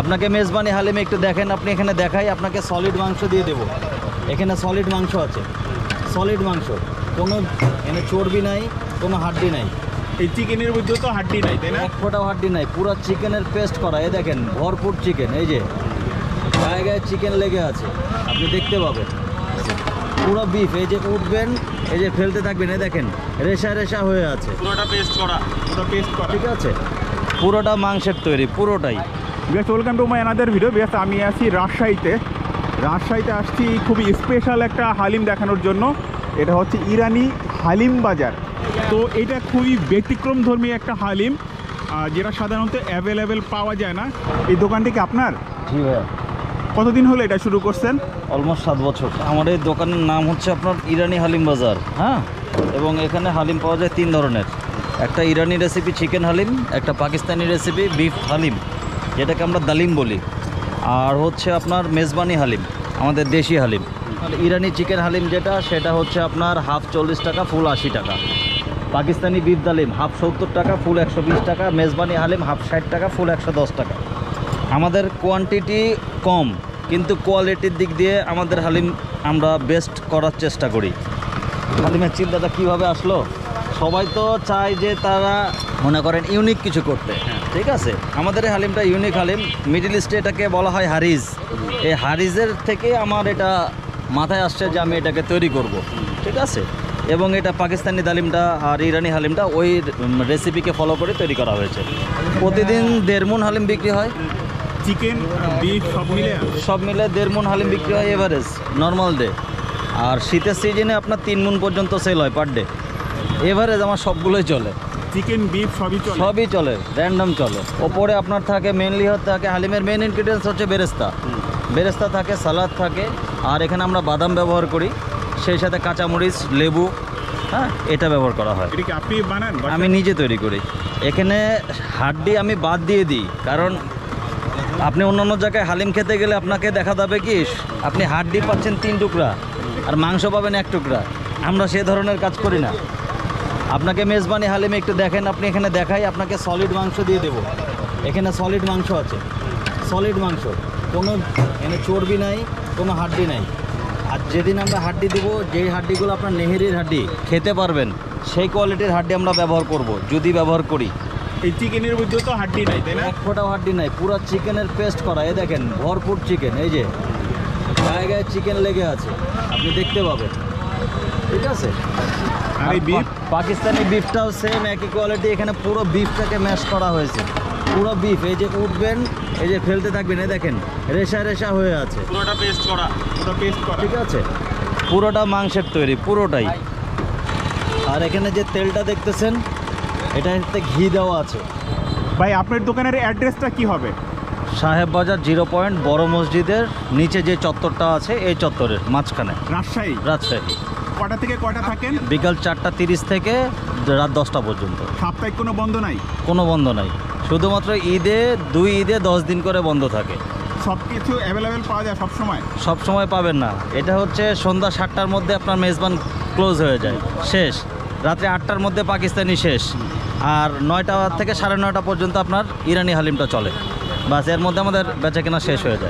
আপনাকে মেজবানি হালিমে একটু দেখেন আপনি এখানে দেখাই আপনাকে সলিড মাংস দিয়ে দেবো। এখানে সলিড মাংস আছে। সলিড মাংস। কোনো এখানে চর্বি নাই কোনো হাড্ডি নাই। এই চিকেনের মধ্যে তো হাড্ডি নাই তাই না? এক ফোঁটাও হাড্ডি নাই পুরো চিকেনের পেস্ট করা। এই দেখেন ভরপুর চিকেন এই যে। গায়ে গায়ে চিকেন লেগে আছে আপনি দেখতে পাবেন। পুরো বিফ এই যে উঠবেন এই যে ফেলতে থাকবেন এই দেখেন রেশা রেশা হয়ে আছে। পুরোটা পেস্ট করা পুরো পেস্ট করা। ঠিক আছে? পুরোটা মাংসের তৈরি পুরোটাই। বেশ welcome to my another video বেশ আমি আছি রাজশাহীতে। রাজশাহীতে আসছি খুবই স্পেশাল একটা হালিম দেখানোর জন্য। এটা হচ্ছে ইরানি হালিম বাজার। তো এটা খুবই ব্যতিক্রম ধর্মী একটা হালিম যেটা সাধারণত অ্যাভেলেবেল পাওয়া যায় না। এই দোকানটি কি আপনার? জি ভাইয়া। কতদিন হলো এটা শুরু করছেন? অলমোস্ট সাত বছর। আমার এই দোকানের নাম হচ্ছে আপনার ইরানি হালিম বাজার হ্যাঁ? এবং এখানে হালিম পাওয়া যায় তিন ধরনের। একটা ইরানি রেসিপি চিকেন হালিম একটা পাকিস্তানি রেসিপি বিফ হালিম। যেটাকে আমরা দালিম বলি। আর হচ্ছে আপনার মেজবানি হালিম, আমাদের দেশি হালিম। আর ইরানি চিকেন হালিম যেটা, সেটা হচ্ছে আপনার হাফ চল্লিশ টাকা, ফুল আশি টাকা। পাকিস্তানি বিফ ডালিম হাফ সত্তর টাকা, ফুল একশো বিশ টাকা। মেজবানি হালিম, হাফ ষাট টাকা, ফুল একশো দশ টাকা। আমাদের কোয়ান্টিটি কম, কিন্তু কোয়ালিটির দিক দিয়ে আমাদের হালিম আমরা বেস্ট করার চেষ্টা করি। হালিমের চিন্তাটা কীভাবে আসলো? সবাই তো চায় যে তারা, মনে করেন ইউনিক কিছু করতে। ঠিক আছে? আমাদের এই হালিমটা ইউনিক হালিম। মিডিল ইস্টে এটাকে বলা হয় হারিজ। এই হারিজের থেকে আমার এটা মাথায় আসছে যে আমি এটাকে তৈরি করব। ঠিক আছে? এবং এটা পাকিস্তানি ডালিমটা আর ইরানি হালিমটা ওই রেসিপিকে ফলো করে তৈরি করা হয়েছে। প্রতিদিন দেড় মন হালিম বিক্রি হয়। চিকেন বিফ সব মিলে? সব মিলে দেড় মন হালিম বিক্রি হয় এভারেজ নর্মাল ডে আর শীতের সিজনে আপনার তিন মন পর্যন্ত সেল হয় পার ডে এভারেজ আমার সবগুলোই চলে। চিকেন বিফ সবই চলে। সবই চলে র্যান্ডম চলে। ওপরে আপনার থাকে মেনলি থাকে হালিমের মেন ইনগ্রিডিয়েন্টস হচ্ছে বেরেস্তা। বেরেস্তা থাকে সালাদ থাকে আর এখানে আমরা বাদাম ব্যবহার করি। সেই সাথে কাঁচামরিচ লেবু হ্যাঁ এটা ব্যবহার করা হয়। আপনি বানান? আমি নিজে তৈরি করি। এখানে হাড্ডি আমি বাদ দিয়ে দিই কারণ আপনি অন্যান্য জায়গায় হালিম খেতে গেলে আপনাকে দেখা যাবে কি আপনি হাড্ডি পাচ্ছেন তিন টুকরা আর মাংস পাবেন এক টুকরা। আমরা সে ধরনের কাজ করি না। আপনাকে মেজবানি হালিমে একটু দেখেন আপনি এখানে দেখাই আপনাকে সলিড মাংস দিয়ে দেবো। এখানে সলিড মাংস আছে। সলিড মাংস। কোনো এখানে চর্বি নাই কোনো হাড্ডি নাই। আর যেদিন আমরা হাড্ডি দেবো যেই হাড্ডিগুলো আপনার নেহেরির হাড্ডি খেতে পারবেন সেই কোয়ালিটির হাড্ডি আমরা ব্যবহার করব যদি ব্যবহার করি। এই চিকেনের মধ্যে তো হাড্ডি নাই তাই না? এক ফোঁটাও হাড্ডি নাই পুরো চিকেনের পেস্ট করা। এই দেখেন ভরপুর চিকেন এই যে। গায়ে গায়ে চিকেন লেগে আছে আপনি দেখতে পাবেন। ঠিক আছে? আর এই বিফ পাকিস্তানি বিফটাও সেম একই কোয়ালিটি এখানে পুরো বিফটাকে ম্যাশ করা হয়েছে। পুরো বিফ এই যে উঠবেন এই যে ফেলতে থাকবেন এই দেখেন রেশা রেশা হয়ে আছে। পুরোটা পেস্ট করা পুরো পেস্ট করা। ঠিক আছে? পুরোটা মাংসের তৈরি পুরোটাই। আর এখানে যে তেলটা দেখতেছেন এটাতে ঘি দেওয়া আছে। ভাই আপনার দোকানের অ্যাড্রেসটা কি হবে? সাহেব বাজার জিরো পয়েন্ট বড় মসজিদের নিচে যে চত্বরটা আছে এই চত্বরের মাঝখানে। রাজশাহী? রাজশাহী। কটা থেকে কটা থাকেন? বিকাল চারটা তিরিশ থেকে রাত দশটা পর্যন্ত। সাপ্তাহিক কোনো বন্ধ নাই? কোনো বন্ধ নাই। শুধুমাত্র ঈদে দুই ঈদে দশ দিন করে বন্ধ থাকে। সব কিছু অ্যাভেলেবেল পাওয়া যায় সব সময় সব সময় পাবেন না। এটা হচ্ছে সন্ধ্যা সাতটার মধ্যে আপনার মেজবান ক্লোজ হয়ে যায়। শেষ। রাত্রে আটটার মধ্যে পাকিস্তানি শেষ। আর নয়টা থেকে সাড়ে নয়টা পর্যন্ত আপনার ইরানি হালিমটা চলে। বাসের মধ্যে আমাদের বেচা কেনা শেষ হয়ে যায়।